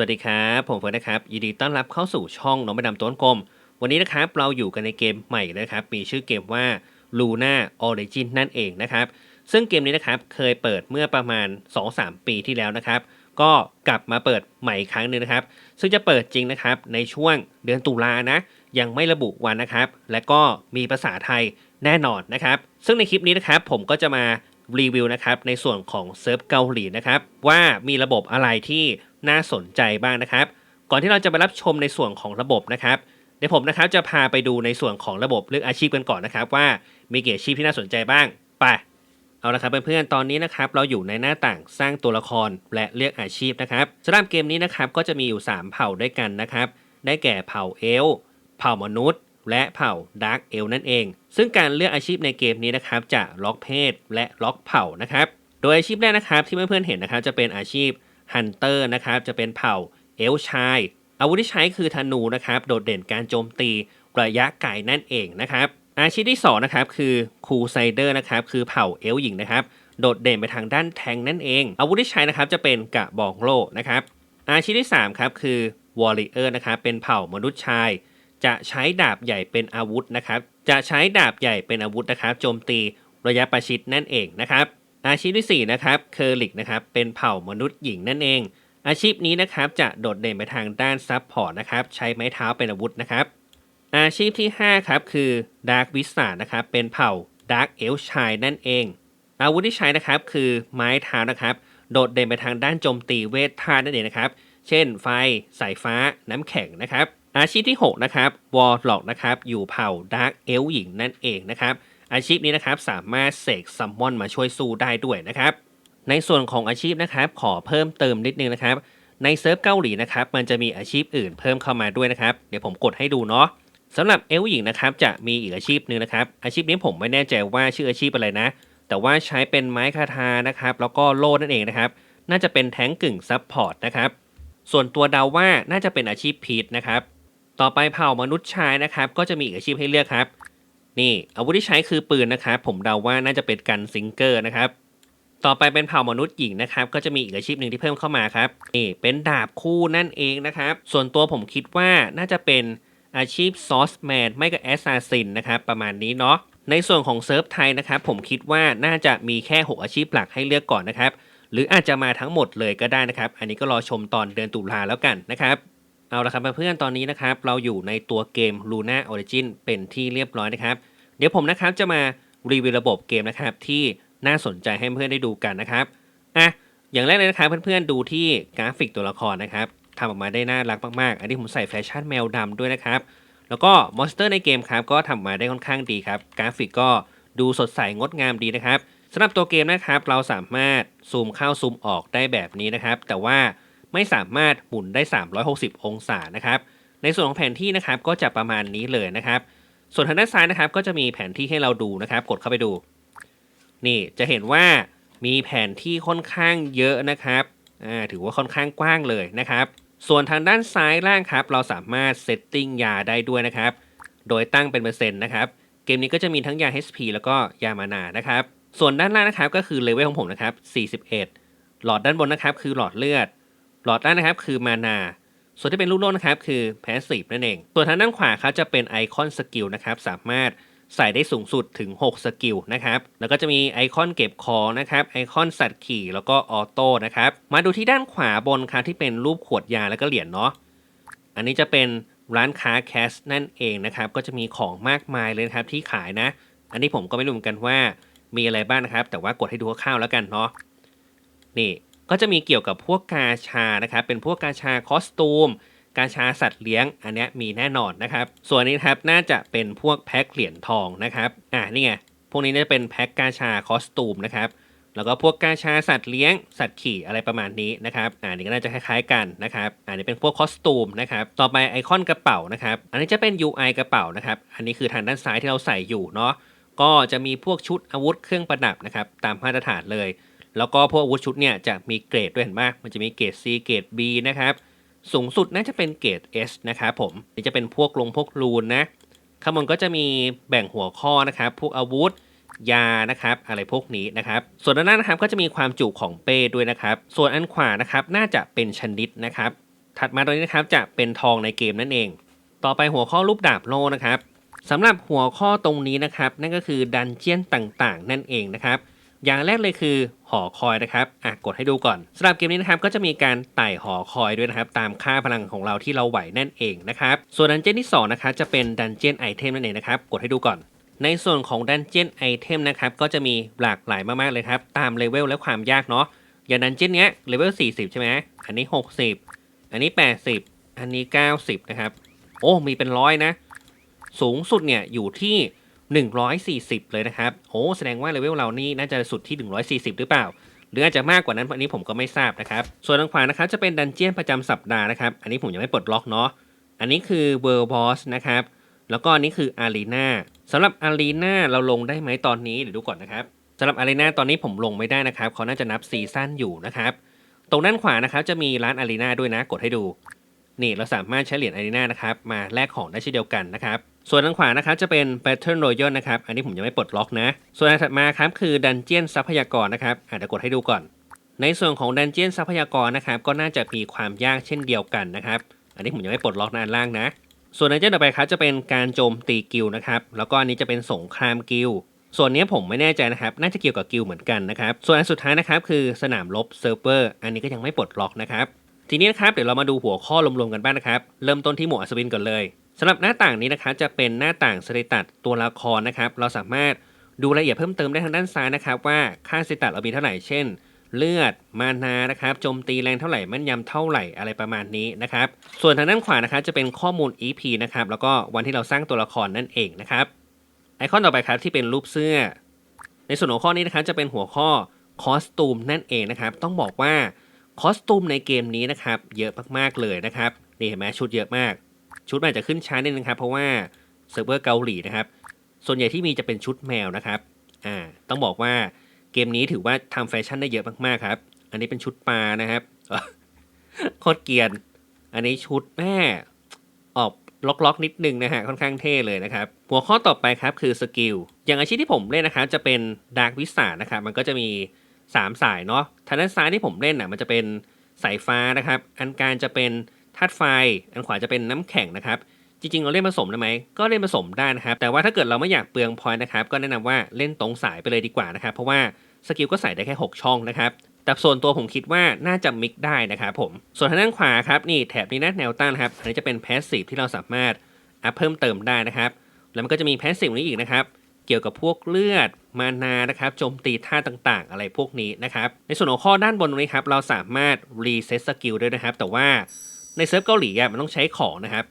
สวัสดีครับ ผมเฟิร์นนะครับ ยินดีต้อนรับเข้าสู่ช่องน้องไปดำต้นกลม วันนี้นะครับเราอยู่กันในเกมใหม่นะครับ มีชื่อเกมว่า Luna Origin นั่นเองนะครับ ซึ่งเกมนี้นะครับเคยเปิดเมื่อประมาณ 2-3 ปีที่แล้วนะครับ ก็กลับมาเปิดใหม่ครั้งหนึ่งนะครับ ซึ่งจะเปิดจริงนะครับในช่วงเดือนตุลานะ ยังไม่ระบุวันนะครับ และก็มีภาษาไทยแน่นอนนะครับ ซึ่งในคลิปนี้นะครับผมก็จะมารีวิวนะครับในส่วนของเซิร์ฟเกาหลีนะครับว่ามีระบบอะไรที่ น่าสนใจบ้างนะครับ ก่อนที่เราจะไปรับชมในส่วนของระบบนะครับเดี๋ยวผมนะครับจะพาไปดูในส่วนของระบบเลือกอาชีพกันก่อนนะครับ ว่ามีเกี่ยวกับอาชีพที่น่าสนใจบ้างไปเอาละครับเพื่อนๆ ตอนนี้นะครับเราอยู่ในหน้าต่างสร้างตัวละครและเลือกอาชีพนะครับสำหรับเกมนี้นะครับก็จะมีอยู่ 3 เผ่าด้วยกันนะครับ ได้แก่เผ่าเอล เผ่ามนุษย์ และเผ่าดาร์กเอลนั่นเอง ซึ่งการเลือกอาชีพในเกมนี้นะครับจะล็อกเพศและล็อกเผ่านะครับ โดยอาชีพแรกนะครับที่เพื่อนๆเห็นนะครับจะเป็นอาชีพ ฮันเตอร์นะครับจะเป็นเผ่าเอลชาย อาวุธที่ใช้คือธนูนะครับโดดเด่นการโจมตีระยะไกลนั่นเองนะครับอาชีพที่2นะครับคือคูไซเดอร์นะครับคือเผ่าเอลหญิงนะครับโดดเด่นไปทางด้านแทงนั่นเอง อาวุธที่ใช้นะครับจะเป็นกระบอกโล่นะครับอาชีพที่3ครับคือวอลเลเยอร์นะครับเป็นเผ่ามนุษย์ชาย จะใช้ดาบใหญ่เป็นอาวุธนะครับจะใช้ดาบใหญ่เป็นอาวุธนะครับโจมตีระยะประชิดนั่นเองนะครับ อาชีพที่ 4 นะครับเคอร์ลิกนะครับเป็นเผ่ามนุษย์หญิงนั่นเอง อาชีพนี้นะครับจะโดดเด่นไปทางด้านซับพอร์ตนะครับใช้ไม้เท้าเป็นอาวุธนะครับ อาชีพที่ 5 ครับคือดาร์กวิสานะครับเป็นเผ่าดาร์กเอลชายนั่นเอง อาวุธที่ใช้นะครับคือไม้เท้านะครับ โดดเด่นไปทางด้านโจมตีเวทธาตุนั่นเองนะครับ เช่น ไฟ สายฟ้า น้ำแข็งนะครับ อาชีพที่ 6 นะครับวอลล็อกนะครับอยู่เผ่าดาร์กเอลหญิงนั่นเองนะครับ อาชีพนี้นะครับสามารถเสกซัมมอนมาช่วยสู้ได้ด้วยนะครับ ในส่วนของอาชีพนะครับขอเพิ่มเติมนิดนึงนะครับ ในเซิร์ฟเกาหลีนะครับมันจะมีอาชีพอื่นเพิ่มเข้ามาด้วยนะครับ เดี๋ยวผมกดให้ดูเนาะสำหรับเอลหญิงนะครับจะมีอีกอาชีพนึงนะครับ อาชีพนี้ผมไม่แน่ใจว่าชื่ออาชีพอะไรนะ แต่ว่าใช้เป็นไม้คาทานะครับ แล้วก็โล่นั่นเองนะครับ น่าจะเป็นแท้งกึ่งซับพอร์ตนะครับส่วนตัวเดาว่าน่าจะเป็นอาชีพพีทนะครับ ต่อไปเผ่ามนุษย์ชายนะครับ ก็จะมีอีกอาชีพให้เลือกครับ นี่อาวุธที่ใช้คือปืนนะครับผมเดาว่าน่าจะเป็นกันซิงเกอร์นะครับต่อไปเป็นเผ่ามนุษย์หญิงนะครับก็จะมีอีกอาชีพหนึ่งที่เพิ่มเข้ามาครับนี่เป็นดาบคู่นั่นเองนะครับ ส่วนตัวผมคิดว่าน่าจะเป็นอาชีพซอสแมนไม่ก็แอสซาซินนะครับประมาณนี้เนาะในส่วนของเซิร์ฟไทยนะครับผมคิดว่าน่าจะมีแค่ 6 อาชีพหลักให้เลือกก่อนนะครับ หรืออาจจะมาทั้งหมดเลยก็ได้นะครับ อันนี้ก็รอชมตอนเดือนตุลาแล้วกันนะครับเอาละครับเพื่อนๆตอนนี้นะครับเราอยู่ในตัวเกม Luna Origin เป็นที่เรียบร้อยนะครับ เดี๋ยวผมนะครับจะมารีวิวระบบเกมนะครับที่น่าสนใจให้เพื่อนได้ดูกันนะครับอะอย่างแรกเลยนะครับเพื่อนๆดูที่กราฟิกตัวละครนะครับทำออกมาได้น่ารักมากๆ อันนี้ผมใส่แฟชั่นแมวดำด้วยนะครับ แล้วก็มอนสเตอร์ในเกมครับก็ทำมาได้ค่อนข้างดีครับ กราฟิกก็ดูสดใสงดงามดีนะครับสำหรับตัวเกมนะครับเราสามารถซูมเข้าซูมออกได้แบบนี้นะครับ แต่ว่าไม่สามารถหมุนได้ 360 องศานะครับ ในส่วนของแผนที่นะครับก็จะประมาณนี้เลยนะครับ ส่วนทางด้านซ้ายนะครับก็จะมีแผนที่ให้เราดูนะครับ กดเข้าไปดู นี่จะเห็นว่ามีแผนที่ค่อนข้างเยอะนะครับอ่าถือว่าค่อนข้างกว้างเลยนะครับ ส่วนทางด้านซ้ายล่างครับ เราสามารถเซตติ้งยาได้ด้วยนะครับ โดยตั้งเป็นเปอร์เซ็นต์นะครับ เกมนี้ก็จะมีทั้งยา HP แล้วก็ยามานานะครับ ส่วนด้านล่างนะครับก็คือเลเวลของผมนะครับ 41 หลอดด้านบนนะครับ คือหลอดเลือด หลอดด้านนะครับคือมานา ส่วนที่เป็นลูกโล่นะครับคือแพสซีฟนั่นเอง ส่วนทางด้านขวาครับจะเป็นไอคอนสกิลนะครับสามารถใส่ได้สูงสุดถึง 6 สกิลนะครับ แล้วก็จะมีไอคอนเก็บของนะครับ ไอคอนสัตว์ขี่ แล้วก็ออโต้นะครับ มาดูที่ด้านขวาบนครับที่เป็นรูปขวดยาแล้วก็เหรียญเนาะ อันนี้จะเป็นร้านค้าแคสนั่นเองนะครับ ก็จะมีของมากมายเลยครับที่ขายนะ อันนี้ผมก็ไม่รู้เหมือนกันว่ามีอะไรบ้างนะครับ แต่ว่ากดให้ดูคร่าวๆแล้วกันเนาะ นี่ ก็จะมีเกี่ยวกับพวกกาชานะครับ เป็นพวกกาชาคอสตูม กาชาสัตว์เลี้ยง อันนี้มีแน่นอนนะครับ ส่วนนี้ครับน่าจะเป็นพวกแพ็คเหรียญทองนะครับ อ่านี่ไง พวกนี้จะเป็นแพ็คกาชาคอสตูมนะครับ แล้วก็พวกกาชาสัตว์เลี้ยง สัตว์ขี่อะไรประมาณนี้นะครับ อ่านี่ก็น่าจะคล้ายๆกันนะครับ อ่านี่เป็นพวกคอสตูมนะครับ ต่อไปไอคอนกระเป๋านะครับ อันนี้จะเป็น UI กระเป๋านะครับ อันนี้คือทางด้านซ้ายที่เราใส่อยู่เนาะ ก็จะมีพวกชุดอาวุธเครื่องประดับนะครับ ตามมาตรฐานเลย แล้วก็พวกอาวุธชุดเนี่ยจะมีเกรดด้วยเห็นไหมมันจะมีเกรด C เกรด B นะครับ สูงสุดน่าจะเป็นเกรด S นะครับผมนี่จะเป็นพวกลงพวกรูนนะข้างบนก็จะมีแบ่งหัวข้อนะครับ พวกอาวุธยานะครับ อะไรพวกนี้นะครับ ส่วนด้านหน้านะครับก็จะมีความจุของเป้ด้วยนะครับ ส่วนอันขวานะครับน่าจะเป็นชนิดนะครับ ถัดมาตรงนี้นะครับจะเป็นทองในเกมนั่นเอง ต่อไปหัวข้อรูปดาบโลนะครับสำหรับหัวข้อตรงนี้นะครับ นั่นก็คือดันเจียนต่างๆ นั่นเองนะครับ อย่างแรกเลยคือหอคอยนะครับอะกดให้ดูก่อนสำหรับเกมนี้นะครับก็จะมีการไต่หอคอยด้วยนะครับ ตามค่าพลังของเราที่เราไหวนั่นเองนะครับ ส่วนดันเจียนที่2นะครับจะเป็นดันเจียนไอเทมนั่นเองนะครับ กดให้ดูก่อน ในส่วนของดันเจียนไอเทมนะครับก็จะมีหลากหลายมากๆเลยครับ ตามเลเวลและความยากเนาะ อย่างดันเจียนเนี้ยเลเวล40 ใช่ไหมอันนี้ 60 อันนี้ 80 อันนี้ 90 นะครับ โอ้มีเป็นร้อยนะ สูงสุดเนี่ยอยู่ที่ 140 เลยนะครับ โอ้แสดงว่าเลเวลเรานี่น่าจะสุดที่ 140 หรือเปล่า หรืออาจจะมากกว่านั้นอันนี้ผมก็ไม่ทราบนะครับ ส่วนทางขวานะครับจะเป็นดันเจียนประจำสัปดาห์นะครับ อันนี้ผมยังไม่ปลดล็อกเนาะ อันนี้คือ World Boss นะครับ แล้วก็อันนี้คือ Arena สำหรับ Arena เราลงได้ไหมตอนนี้เดี๋ยวดูก่อนนะครับสำหรับ Arena ตอนนี้ผมลงไม่ได้นะครับเขาน่าจะนับซีซั่นอยู่นะครับ ตรงด้านขวานะครับจะมีร้าน Arena ด้วยนะ กดให้ดู นี่เราสามารถใช้เหรียญ Arena นะครับมาแลกของได้เช่นเดียวกันนะครับ ส่วนทางขวานะครับจะเป็น Battle Royale นะครับ อันนี้ผมยังไม่ปลดล็อกนะ ส่วนอันถัดมาครับคือดันเจียนทรัพยากรนะครับอาจจะกดให้ดูก่อน ในส่วนของดันเจียนทรัพยากรนะครับก็น่าจะมีความยากเช่นเดียวกันนะครับ อันนี้ผมยังไม่ปลดล็อกนะอันล่างนะ ส่วนดันเจียนต่อไปครับจะเป็นการโจมตีกิลนะครับ แล้วก็อันนี้จะเป็นสงครามกิลส่วนนี้ผมไม่แน่ใจนะครับ น่าจะเกี่ยวกับกิลเหมือนกันนะครับ ส่วนอันสุดท้ายนะครับคือสนามรบเซิร์ฟเวอร์ อันนี้ก็ยังไม่ปลดล็อกนะครับ ทีนี้นะครับเดี๋ยวเรามาดูหัวข้อรวมๆกันบ้างนะครับ เริ่มต้นที่หมวดอัศวินก่อนเลย สำหรับหน้าต่างนี้นะครับจะเป็นหน้าต่างสเตตัสตัวละครนะครับ เราสามารถดูรายละเอียดเพิ่มเติมได้ทางด้านซ้ายนะครับ ว่าค่าสเตตัสเรามีเท่าไหร่เช่น เลือดมานานะครับโจมตีแรงเท่าไหร่แม่นยำเท่าไหร่อะไรประมาณนี้นะครับ ส่วนทางด้านขวานะครับจะเป็นข้อมูล EP นะครับแล้วก็วันที่เราสร้างตัวละครนั่นเองนะครับไอคอนต่อไปครับที่เป็นรูปเสื้อ ในส่วนหัวข้อนี้นะครับจะเป็นหัวข้อคอสตูมนั่นเองนะครับ ต้องบอกว่าคอสตูมในเกมนี้นะครับ เยอะมากๆเลยนะครับนี่เห็นไหมชุดเยอะมาก ชุดมันอาจจะขึ้นช้านิดนึงครับ เพราะว่าเซิร์ฟเวอร์เกาหลีนะครับ ส่วนใหญ่ที่มีจะเป็นชุดแมวนะครับอ่าต้องบอกว่าเกมนี้ถือว่าทำแฟชั่นได้เยอะมากๆครับ อันนี้เป็นชุดปลานะครับโคตรเกียน อันนี้ชุดแม่ออกล็อกๆนิดนึงนะฮะค่อนข้างเท่เลยนะครับ หัวข้อต่อไปครับคือสกิลอย่างอาชีพที่ผมเล่นนะครับจะเป็นดาร์กวิสานะครับมันก็จะมี 3 สายเนาะทางด้านซ้ายที่ผมเล่นน่ะมันจะเป็นสายฟ้านะครับ อันกลางจะเป็น ธาตุไฟอันขวาจะเป็นน้ำแข็งนะครับ จริงๆ เราเล่นผสมได้ไหมก็เล่นผสมได้นะครับ แต่ว่าถ้าเกิดเราไม่อยากเปลืองพอยต์นะครับ ก็แนะนำว่าเล่นตรงสายไปเลยดีกว่านะครับ เพราะว่าสกิลก็ใส่ได้แค่ 6 ช่องนะครับ แต่ส่วนตัวผมคิดว่าน่าจะมิกได้นะครับผม ส่วนทางด้านขวาครับนี่แถบนี้นะแนวตั้งนครับ อันนี้จะเป็นแพสซีฟที่เราสามารถอัพเพิ่มเติมได้นะครับ แล้วมันก็จะมีแพสซีฟนี้อีกนะครับเกี่ยวกับพวกเลือดมานานะครับโจมตีท่าต่างๆ อะไรพวกนี้นะครับ ในส่วนของข้อด้านบนตรงนี้ครับเราสามารถรีเซ็ตสกิลด้วยนะครับ แต่ว่า ในเซิร์ฟเกาหลีอะมันต้องใช้ของนะครับ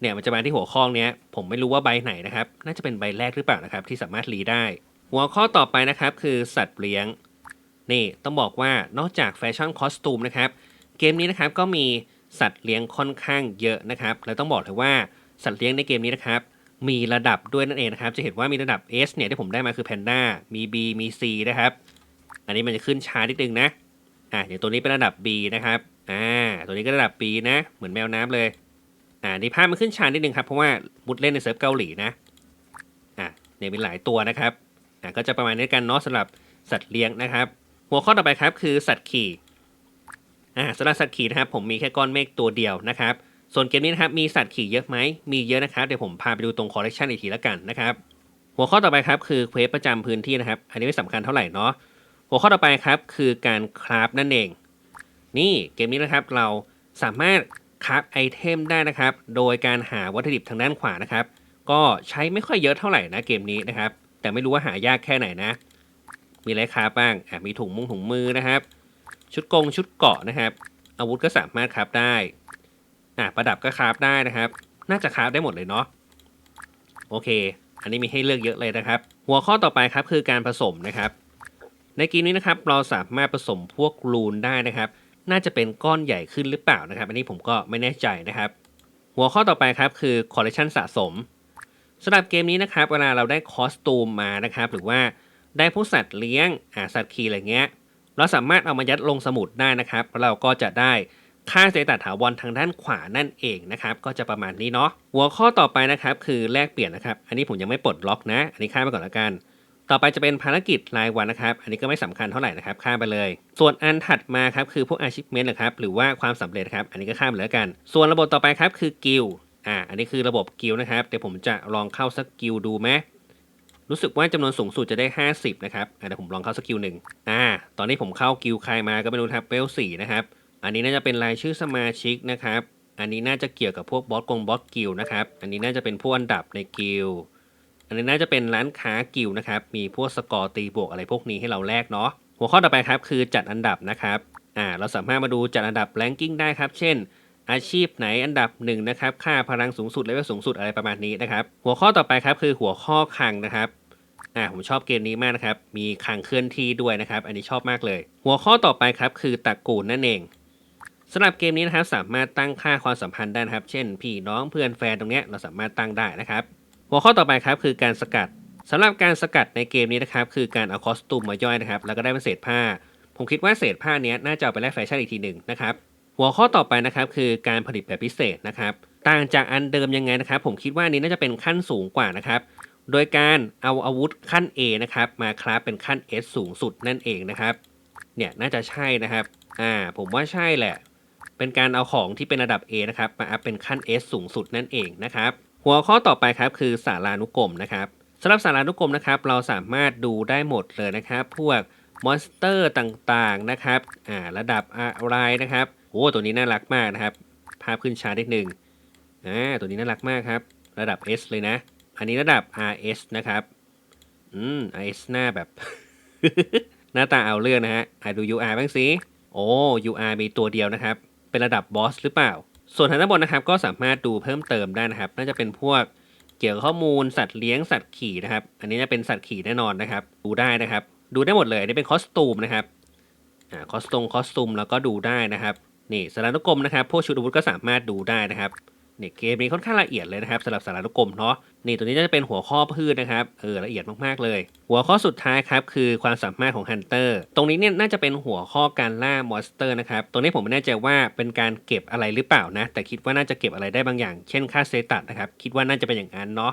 เนี่ยมันจะมาที่หัวข้อเนี้ย ผมไม่รู้ว่าใบไหนนะครับ น่าจะเป็นใบแรกหรือเปล่านะครับ ที่สามารถรีได้ หัวข้อต่อไปนะครับคือสัตว์เลี้ยง นี่ต้องบอกว่านอกจากแฟชั่นคอสตูมนะครับ เกมนี้นะครับก็มีสัตว์เลี้ยงค่อนข้างเยอะนะครับ แล้วต้องบอกเลยว่าสัตว์เลี้ยงในเกมนี้นะครับ มีระดับด้วยนั่นเองนะครับ จะเห็นว่ามีระดับ S เนี่ยที่ผมได้มาคือแพนด้ามี B มี C นะครับ อันนี้มันจะขึ้นช้านิดนึงนะ อ่าเดี๋ยวตัวนี้เป็นระดับ B นะครับ อ่าตัวนี้ก็ระดับ B นะ เหมือนแมวน้ำเลย อ่านี่ภาพมันขึ้นชานิดนึงครับ เพราะว่ามุดเล่นในเซิร์ฟเกาหลีนะ อ่าเนี่ยมีหลายตัวนะครับ อ่าก็จะประมาณนี้กันเนาะสำหรับสัตว์เลี้ยงนะครับ หัวข้อต่อไปครับคือสัตว์ขี่ อ่าสำหรับสัตว์ขี่นะครับ ผมมีแค่ก้อนเมฆตัวเดียวนะครับ ส่วนเกมนี้นะครับมีสัตว์ขี่เยอะไหม มีเยอะนะครับ เดี๋ยวผมพาไปดูตรงคอลเลกชันอีกทีละกันนะครับ หัวข้อต่อไปครับคือเควสประจำพื้นที่นะครับ อันนี้ไม่สำคัญเท่าไหร่เนาะ หัวข้อต่อไปครับคือการคราฟนั่นเอง นี่เกมนี้นะครับเราสามารถคราฟไอเทมได้นะครับ โดยการหาวัตถุดิบทางด้านขวานะครับ ก็ใช้ไม่ค่อยเยอะเท่าไหร่นะเกมนี้นะครับ แต่ไม่รู้ว่าหายากแค่ไหนนะ มีอะไรคราฟบ้างอะมีถุงมุงถุงมือนะครับ ชุดกงชุดเกาะนะครับ อาวุธก็สามารถคราฟได้อะประดับก็คราฟได้นะครับ น่าจะคราฟได้หมดเลยเนาะโอเค อันนี้มีให้เลือกเยอะเลยนะครับ หัวข้อต่อไปครับคือการผสมนะครับ ในเกมนี้นะครับเราสามารถผสมพวกรูนได้นะครับ น่าจะเป็นก้อนใหญ่ขึ้นหรือเปล่านะครับ อันนี้ผมก็ไม่แน่ใจนะครับ หัวข้อต่อไปครับคือคอลเลคชันสะสมสำหรับเกมนี้นะครับเวลาเราได้คอสตูมมานะครับ หรือว่าได้พวกสัตว์เลี้ยงอ่าสัตว์ขี่อะไรเงี้ย เราสามารถเอามายัดลงสมุดได้นะครับแล้วเราก็จะได้ค่าเศษตัดถาวรทางด้านขวานั่นเองนะครับ ก็จะประมาณนี้เนาะหัวข้อต่อไปนะครับ คือแลกเปลี่ยนนะครับ อันนี้ผมยังไม่ปลดล็อกนะ อันนี้ข้ามไปก่อนละกัน ต่อไปจะเป็นภารกิจรายวันนะครับ อันนี้ก็ไม่สำคัญเท่าไหร่นะครับ ข้ามไปเลย ส่วนอันถัดมาครับคือพวก achievement นะครับ หรือว่าความสำเร็จครับ อันนี้ก็ข้ามเลยแล้วกัน ส่วนระบบต่อไปครับคือ guild อ่า อันนี้คือระบบกิลนะครับ เดี๋ยวผมจะลองเข้าสักกิลดูไหมรู้สึกว่าจำนวนสูงสุดจะได้ 50 นะครับเดี๋ยวผมลองเข้าสักกิลหนึ่งอ่า ตอนนี้ผมเข้ากิลใครมาก็ไม่รู้ครับเวลสี่นะครับ อันนี้น่าจะเป็นรายชื่อสมาชิกนะครับ อันนี้น่าจะเกี่ยวกับพวกบอสกงบอสกิลนะครับ อันนี้น่าจะเป็นพวกอันดับในกิล อันนี้น่าจะเป็นร้านค้ากิลนะครับ มีพวกสกอร์ตีบวกอะไรพวกนี้ให้เราแลกเนาะ หัวข้อต่อไปครับคือจัดอันดับนะครับ อ่า เราสามารถมาดูจัดอันดับแรงกิ้งได้ครับ เช่น อาชีพไหนอันดับหนึ่งนะครับ ค่าพลังสูงสุดเลเวลสูงสุดอะไรประมาณนี้นะครับ หัวข้อต่อไปครับคือหัวข้อคังนะครับอ่าผมชอบเกมนี้มากนะครับ มีคังเคลื่อนที่ด้วยนะครับ อันนี้ชอบมากเลย หัวข้อต่อไปครับคือตระกูลนั่นเองสำหรับเกมนี้นะครับสามารถตั้งค่าความสัมพันธ์ได้นะครับ เช่นพี่น้องเพื่อนแฟนตรงเนี้ยเราสามารถตั้งได้นะครับ หัวข้อต่อไปครับคือการสกัดสำหรับการสกัดในเกมนี้นะครับคือการเอาคอสตูมมาย่อยนะครับแล้วก็ได้เป็นเศษผ้า ผมคิดว่าเศษผ้าเนี้ยน่าจะเอาไปแลกแฟชั่นอีกทีหนึ่งนะครับหัวข้อต่อไปนะครับคือการผลิตแบบพิเศษนะครับต่างจากอันเดิมยังไงนะครับ ผมคิดว่านนี้น่าจะเป็นขั้นสูงกว่านะครับโดยการเอาอาวุธขั้น A นะครับมาคราฟเป็นขั้น S สูงสุดนั่นเองนะครับเนี่ยน่าจะใช่นะครับอ่าผมว่าใช่แหละ เป็นการเอาของที่เป็นระดับ A นะครับมาอัพเป็นขั้น S สูงสุดนั่นเองนะครับ หัวข้อต่อไปครับคือสารานุกรมนะครับสำหรับสารานุกรมนะครับ เราสามารถดูได้หมดเลยนะครับ พวกมอนสเตอร์ต่างๆนะครับอ่าระดับอะไรนะครับโอ้ตัวนี้น่ารักมากนะครับ ภาพขึ้นช้านิดหนึ่งอ่าตัวนี้น่ารักมากครับ ระดับ S เลยนะ อันนี้ระดับ RS นะครับอืม RS หน้าแบบ หน้าตาเอาเรื่องนะฮะดู UR บ้างสิโอ้ UR มีตัวเดียวนะครับ เป็นระดับบอสหรือเปล่า ส่วนทางด้านบนนะครับก็สามารถดูเพิ่มเติมได้นะครับ น่าจะเป็นพวกเกี่ยวกับข้อมูลสัตว์เลี้ยงสัตว์ขี่นะครับ อันนี้จะเป็นสัตว์ขี่แน่นอนนะครับ ดูได้นะครับ ดูได้หมดเลยอันนี้เป็นคอสตูมนะครับอ่าคอสตูมคอสตูมแล้วก็ดูได้นะครับนี่สารานุกรมนะครับพวกชุดอาวุธก็สามารถดูได้นะครับ นี่เกมนี้ค่อนข้างละเอียดเลยนะครับสำหรับสารานุกรมเนาะนี่ตัวนี้จะเป็นหัวข้อพืชนะครับเออละเอียดมากๆเลย หัวข้อสุดท้ายครับคือความสามารถของฮันเตอร์ตรงนี้เนี่ยน่าจะเป็นหัวข้อการล่ามอนสเตอร์นะครับตรงนี้ผมไม่แน่ใจว่าเป็นการเก็บอะไรหรือเปล่านะ แต่คิดว่าน่าจะเก็บอะไรได้บางอย่าง เช่นค่าเซตัสนะครับคิดว่าน่าจะเป็นอย่างนั้นเนาะ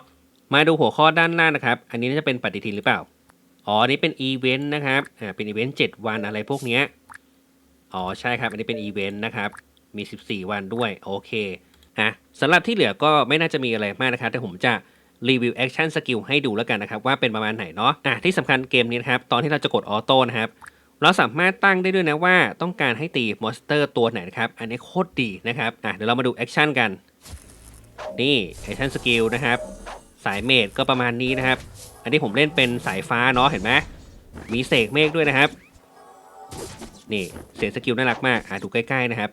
มาดูหัวข้อด้านล่างนะครับอันนี้น่าจะเป็นปฏิทินหรือเปล่าอ๋ออันนี้เป็นอีเวนต์นะครับอ่าเป็นอีเวนต์7วันอะไรพวกเนี้ยอ๋อใช่ครับอันนี้เป็นอีเวนต์นะครับมี 14 วันด้วยโอเค อะสำหรับที่เหลือก็ไม่น่าจะมีอะไรมากนะครับแต่ผมจะรีวิวแอคชั่นสกิลให้ดูแล้วกันนะครับว่าเป็นประมาณไหนเนาะอะที่สำคัญเกมนี้นะครับตอนที่เราจะกดออโต้นะครับเราสามารถตั้งได้ด้วยนะว่าต้องการให้ตีมอนสเตอร์ตัวไหนนะครับอันนี้โคตรดีนะครับอะเดี๋ยวเรามาดูแอคชั่นกัน นี่แอคชั่นสกิลนะครับสายเมดก็ประมาณนี้นะครับ อันนี้ผมเล่นเป็นสายฟ้าเนาะเห็นไหมมีเสกเมฆด้วยนะครับ นี่เสียงสกิลน่ารักมากอะดูใกล้ๆนะครับ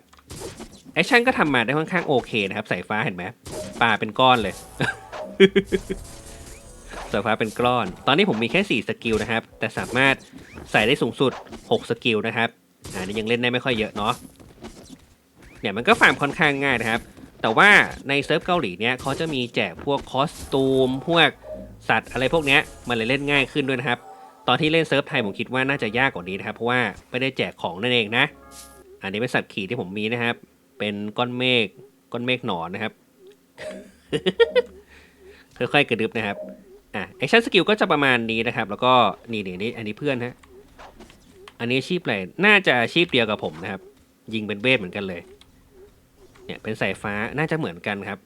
แอคชั่นก็ทำมาได้ค่อนข้างโอเคนะครับสายฟ้าเห็นไหมป่าเป็นก้อนเลยสายฟ้าเป็นก้อน ตอนนี้ผมมีแค่ 4 สกิลนะครับ แต่สามารถใส่ได้สูงสุด 6 สกิลนะครับอ่านี่ยังเล่นได้ไม่ค่อยเยอะเนาะเนี่ยมันก็ฟาร์มค่อนข้างง่ายนะครับ แต่ว่าในเซิร์ฟเกาหลีเนี่ยเขาจะมีแจกพวกคอสตูม พวกสัตว์อะไรพวกเนี้ยมันเลยเล่นง่ายขึ้นด้วยนะครับ ตอนที่เล่นเซิร์ฟไทยผมคิดว่าน่าจะยากกว่านี้นะครับ เพราะว่าไม่ได้แจกของนั่นเองนะ อันนี้เป็นสัตว์ขี่ที่ผมมีนะครับ เป็นก้อนเมฆก้อนเมฆหนอนนะครับค่อยๆกระดึบนะครับอะแอคชั่นสกิลก็จะประมาณนี้นะครับ แล้วก็นี่นี่นี่อันนี้เพื่อนฮะอันนี้อาชีพอะไรน่าจะอาชีพเดียวกับผมนะครับ ยิงเป็นเวทเหมือนกันเลย เนี่ยเป็นสายฟ้าน่าจะเหมือนกันครับ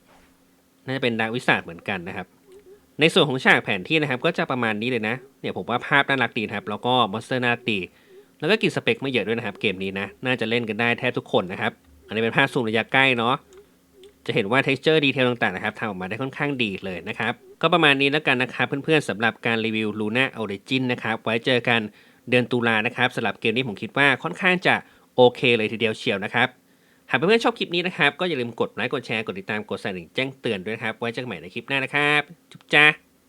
น่าจะเป็นดาร์กวิสาดเหมือนกันนะครับ ในส่วนของฉากแผนที่นะครับ ก็จะประมาณนี้เลยนะเนี่ยผมว่าภาพน่ารักดีครับ แล้วก็มอนสเตอร์น่ารักดีแล้วก็กินสเปคไม่เยอะด้วยนะครับ เกมนี้นะ น่าจะเล่นกันได้แทบทุกคนนะครับ อันนี้เป็นภาพซูมระยะใกล้เนาะจะเห็นว่า texture detail ต่างๆนะครับทำออกมาได้ค่อนข้างดีเลยนะครับ ก็ประมาณนี้แล้วกันนะครับเพื่อนๆสำหรับการรีวิว Luna Origin นะครับ ไว้เจอกันเดือนตุลานะครับสำหรับเกมนี้ผมคิดว่าค่อนข้างจะโอเคเลยทีเดียวเชียวนะครับ หากเพื่อนๆชอบคลิปนี้นะครับ ก็อย่าลืมกดไลค์กดแชร์กดติดตามกดสั่นแจ้งเตือนด้วยครับ ไว้เจอกันใหม่ในคลิปหน้านะครับ จุ๊บจ้า